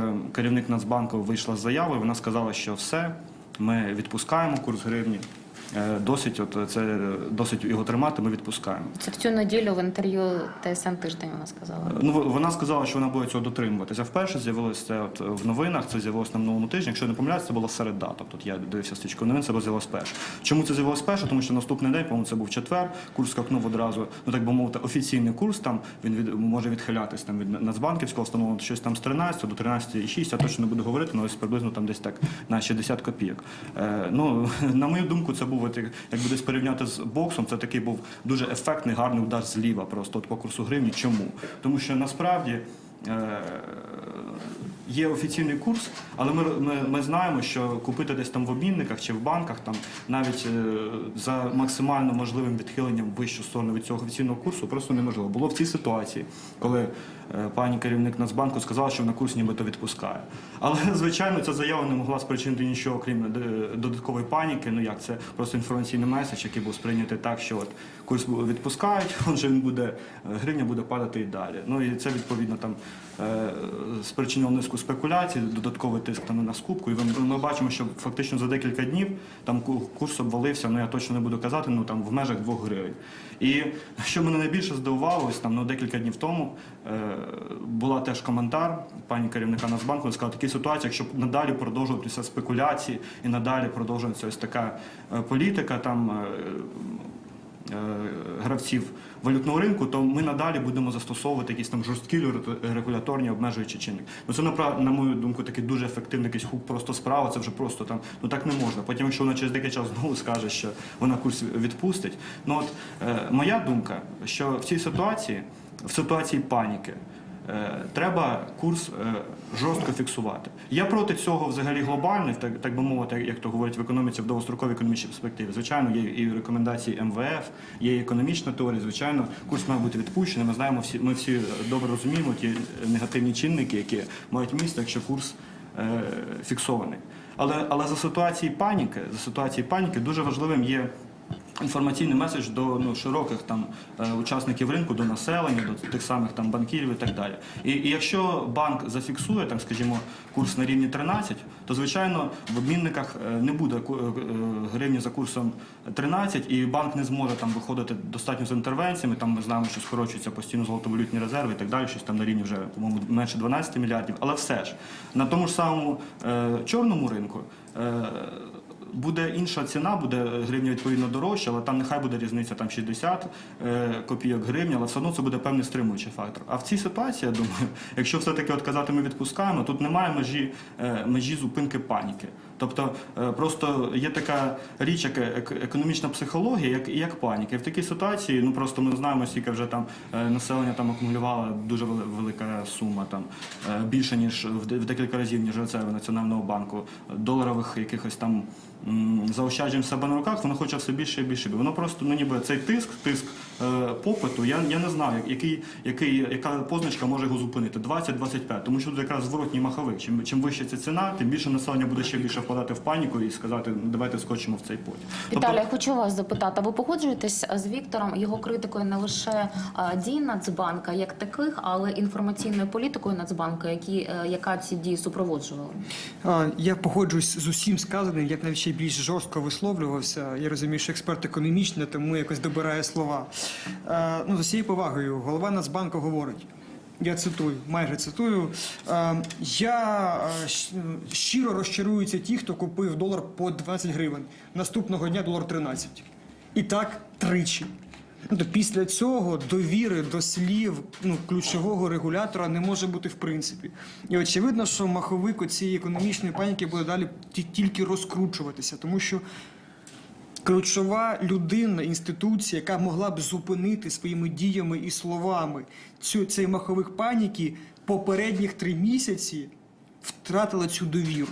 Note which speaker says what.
Speaker 1: Е, Керівник Нацбанку вийшла з заявою. Вона сказала, що все, ми відпускаємо курс гривні. Е, Досить, от це е, досить його тримати. Ми відпускаємо.
Speaker 2: Це в цю неділю в інтерв'ю ТСН тиждень вона сказала.
Speaker 1: Ну вона сказала, що вона буде цього дотримуватися. Вперше з'явилося це от в новинах. Це з'явилося на минулому тижні. Якщо я не помиляюсь, це була середа. Тобто я дивився стрічку новин, це з'явилося перше. Чому це з'явилося перше? Тому що наступний день, по-моєму, це був четвер. Курс скакнув одразу. Ну так би мовити, офіційний курс там він від може відхилятись там від Нацбанківського встановлено щось там з 13 до 13,6, Я точно не буду говорити, але ось приблизно там десь так на 60 копійок. Е, ну на мою думку, це був от, як- якби десь порівняти з боксом. Це такий був дуже ефектний, гарний удар зліва, просто от по курсу гривні. Чому? Тому що насправді. Е, Є офіційний курс, але ми, ми, ми знаємо, що купити десь там в обмінниках чи в банках, там навіть е, за максимально можливим відхиленням вищу сторону від цього офіційного курсу просто неможливо. Було в цій ситуації, коли пані керівник Нацбанку сказала, що вона курс нібито відпускає. Але звичайно, ця заява не могла спричинити нічого, крім е, додаткової паніки. Ну як це просто інформаційний меседж, який був сприйнятий так, що от курс відпускають, отже він буде е, гривня буде падати і далі. Ну і це відповідно там е, спричинило низку спекуляцій, додатковий тиск там на скупку. І ми, бачимо, що фактично за декілька днів там курс обвалився. Ну я точно не буду казати, ну там в межах 2 гривень. І що мене найбільше здивувало, ось там ну декілька днів тому е, була теж коментар пані керівника Нацбанку. Вона сказала, такі ситуації, якщо надалі продовжуватися спекуляції і надалі продовжується ось така е, політика там. е, е, Гравців валютного ринку, то ми надалі будемо застосовувати якісь там жорсткі регуляторні обмежуючі чинники. Ну це на мою думку такий дуже ефективний якийсь хук просто справа. Це вже просто там ну так не можна. Потім, якщо вона через деякий час знову скаже, що вона курс відпустить. Ну от моя думка, що в цій ситуації, в ситуації паніки. Е, Треба курс е, жорстко фіксувати. Я проти цього взагалі глобальний, так, так би мовити, як то говорять в економіці в довгостроковій економічній перспективі. Звичайно, є і рекомендації МВФ, є і економічна теорія. Звичайно, курс має бути відпущений. Ми знаємо всі, ми всі добре розуміємо ті негативні чинники, які мають місце, якщо курс е, фіксований. Але, але за ситуації паніки, за ситуації паніки дуже важливим є інформаційний меседж до ну, широких там е, учасників ринку, до населення, до тих самих там банкірів і так далі. І, і якщо банк зафіксує там, скажімо, курс на рівні 13, то звичайно в обмінниках е, не буде е, гривні за курсом 13, і банк не зможе там виходити достатньо з інтервенціями. Там ми знаємо, що скорочуються постійно золотовалютні резерви і так далі, щось там на рівні вже по-моєму менше 12 мільярдів. Але все ж на тому ж самому е, чорному ринку. Е, Буде інша ціна, буде гривня відповідно дорожча, але там нехай буде різниця там 60 е, копійок гривні, але все одно це буде певний стримуючий фактор. А в цій ситуації, я думаю, якщо все-таки от казати ми відпускаємо, тут немає межі, е, межі зупинки паніки. Тобто е, просто є така річ, як ек- економічна психологія, як, як паніка. І в такій ситуації, ну просто ми знаємо, скільки вже там населення там акумулювало дуже велика сума, там більше ніж в декілька разів, ніж резерви Національного банку, доларових якихось там в себе на руках, воно хоче все більше і більше. Воно просто ну ніби цей тиск, тиск попиту. Я, я не знаю, який, який, яка позначка може його зупинити. 20-25, тому що тут якраз зворотній маховик. Чим, чим вища ця ціна, тим більше населення буде ще більше впадати в паніку і сказати, «Ну, давайте скочимо в цей потяг.
Speaker 2: Віталій, я хочу вас запитати. Ви погоджуєтесь з Віктором його критикою не лише дій Нацбанка як таких, але інформаційною політикою Нацбанка, які, е, яка ці дії супроводжувала?
Speaker 3: Я погоджуюсь з усім сказаним, я б навіть ще більш жорстко висловлювався. Я розумію, що експерт економічний, тому якось добирає слова. Е, Ну, з усією повагою, голова Нацбанку говорить. Я цитую, майже цитую. е, Я е, щиро розчаруються ті, хто купив долар по 20 гривень. Наступного дня долар 13. І так тричі. Ну, після цього довіри до слів ну, ключового регулятора не може бути в принципі. І очевидно, що маховик цієї економічної паніки буде далі тільки розкручуватися, тому що ключова людина, інституція, яка могла б зупинити своїми діями і словами цю, цей маховик паніки, попередніх три місяці втратила цю довіру.